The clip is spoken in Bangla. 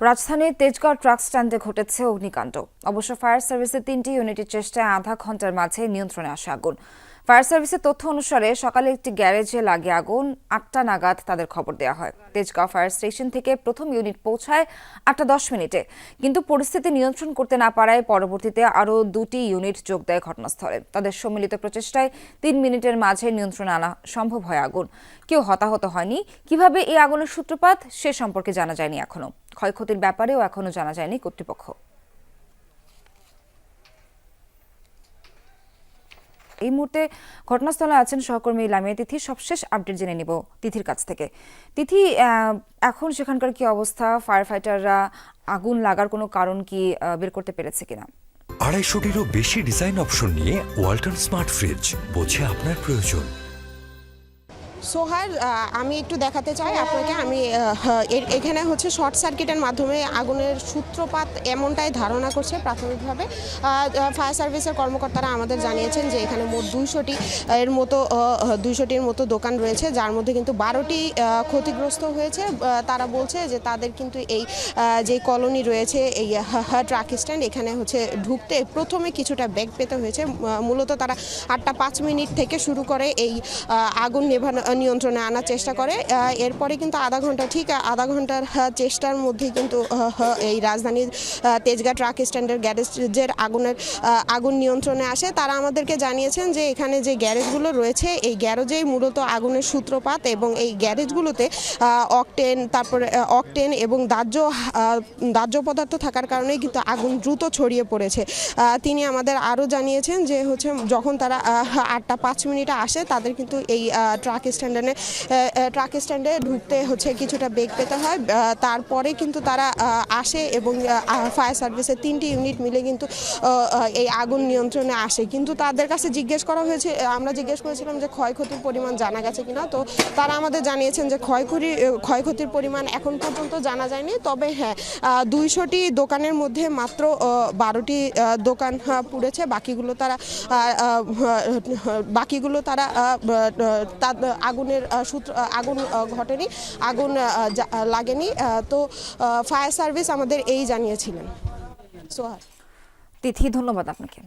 রাজধানীর তেজগাঁও ট্রাক স্ট্যান্ডে ঘটেছে অগ্নিকাণ্ড। অবশ্য ফায়ার সার্ভিসের তিনটি ইউনিটের চেষ্টায় আধা ঘণ্টার মাঝে নিয়ন্ত্রণে আসে আগুন। ফায়ার সার্ভিসের তথ্য অনুসারে সকালে একটি গ্যারেজে লাগে আগুন, আটটা নাগাদ তাদের খবর দেওয়া হয়। তেজগাঁও ফায়ার স্টেশন থেকে প্রথম ইউনিট পৌঁছায় আটটা দশ মিনিটে। কিন্তু পরিস্থিতি নিয়ন্ত্রণ করতে না পারায় পরবর্তীতে আরও দুটি ইউনিট যোগ দেয় ঘটনাস্থলে। তাদের সম্মিলিত প্রচেষ্টায় তিন মিনিটের মাঝে নিয়ন্ত্রণে আনা সম্ভব হয় আগুন। কেউ হতাহত হয়নি। কীভাবে এই আগুনের সূত্রপাত সে সম্পর্কে জানা যায়নি এখনও। ক্ষয়ক্ষতির ব্যাপারেও এখনও জানা যায়নি কর্তৃপক্ষ। এই মুহূর্তে ঘটনাস্থলে আছেন সহকর্মী লামিয়া তিথি। সবশেষ আপডেট জেনে নিব তিথির কাছ থেকে। তিথি এখন সেখানকার কি অবস্থা? ফায়ার ফাইটাররা আগুন লাগার কোনো কারণ কি বের করতে পেরেছে কিনা? আড়াইশোটিরও বেশি ডিজাইন অপশন নিয়ে ওয়ালটন স্মার্ট ফ্রিজ, বোঝে আপনার প্রয়োজন। সোহার আমি একটু দেখাতে চাই আপনাকে। আমি এখানে হচ্ছে শর্ট সার্কিটের মাধ্যমে আগুনের সূত্রপাত এমনটাই ধারণা করছে প্রাথমিকভাবে। ফায়ার সার্ভিসের কর্মকর্তারা আমাদের জানিয়েছেন যে এখানে মোট দুইশোটি এর মতো দুইশোটির মতো দোকান রয়েছে, যার মধ্যে কিন্তু বারোটি ক্ষতিগ্রস্ত হয়েছে। তারা বলছে যে তাদের কিন্তু এই যে কলোনি রয়েছে, এই ট্রাক স্ট্যান্ড এখানে হচ্ছে ঢুকতে প্রথমে কিছুটা ব্যাগ পেতে হয়েছে। মূলত তারা আটটা পাঁচ মিনিট থেকে শুরু করে এই আগুন নেভানো নিয়ন্ত্রণে আনার চেষ্টা করে। এরপরে কিন্তু আধা ঘণ্টা, ঠিক আধা ঘণ্টার চেষ্টার মধ্যেই কিন্তু এই রাজধানীর তেজগাঁ ট্রাক স্ট্যান্ডের গ্যারেজের আগুনের আগুন নিয়ন্ত্রণে আসে। তারা আমাদেরকে জানিয়েছেন যে এখানে যে গ্যারেজগুলো রয়েছে, এই গ্যারেজেই মূলত আগুনের সূত্রপাত এবং এই গ্যারেজগুলোতে অকটেন, তারপরে অকটেন এবং দাহ্য দাহ্য পদার্থ থাকার কারণেই কিন্তু আগুন দ্রুত ছড়িয়ে পড়েছে। তিনি আমাদের আরও জানিয়েছেন যে হচ্ছে, যখন তারা আটটা পাঁচ মিনিটে আসে, তাদের কিন্তু এই ট্রাক স্ট্যান্ডে ট্রাক স্ট্যান্ডে ঢুকতে হচ্ছে, কিছুটা বেগ পেতে হয়। তারপরে কিন্তু তারা আসে এবং ফায়ার সার্ভিসের তিনটি ইউনিট মিলে কিন্তু এই আগুন নিয়ন্ত্রণে আসে। কিন্তু তাদের কাছে জিজ্ঞেস করা হয়েছে আমরা জিজ্ঞেস করেছিলাম যে ক্ষয়ক্ষতির পরিমাণ জানা গেছে কিনা? তো তারা আমাদের জানিয়েছেন যে ক্ষয়ক্ষতি ক্ষয়ক্ষতির পরিমাণ এখন পর্যন্ত জানা যায়নি। তবে হ্যাঁ দুইশোটি দোকানের মধ্যে মাত্র বারোটি দোকান পুড়েছে। বাকিগুলো তারা বাকিগুলো তারা আগুনের সূত্র আগুন ঘটেনি, আগুন লাগেনি তো ফায়ার সার্ভিস আমাদের এই জানিয়েছিলেন। সোহার তিথি, ধন্যবাদ আপনাকে।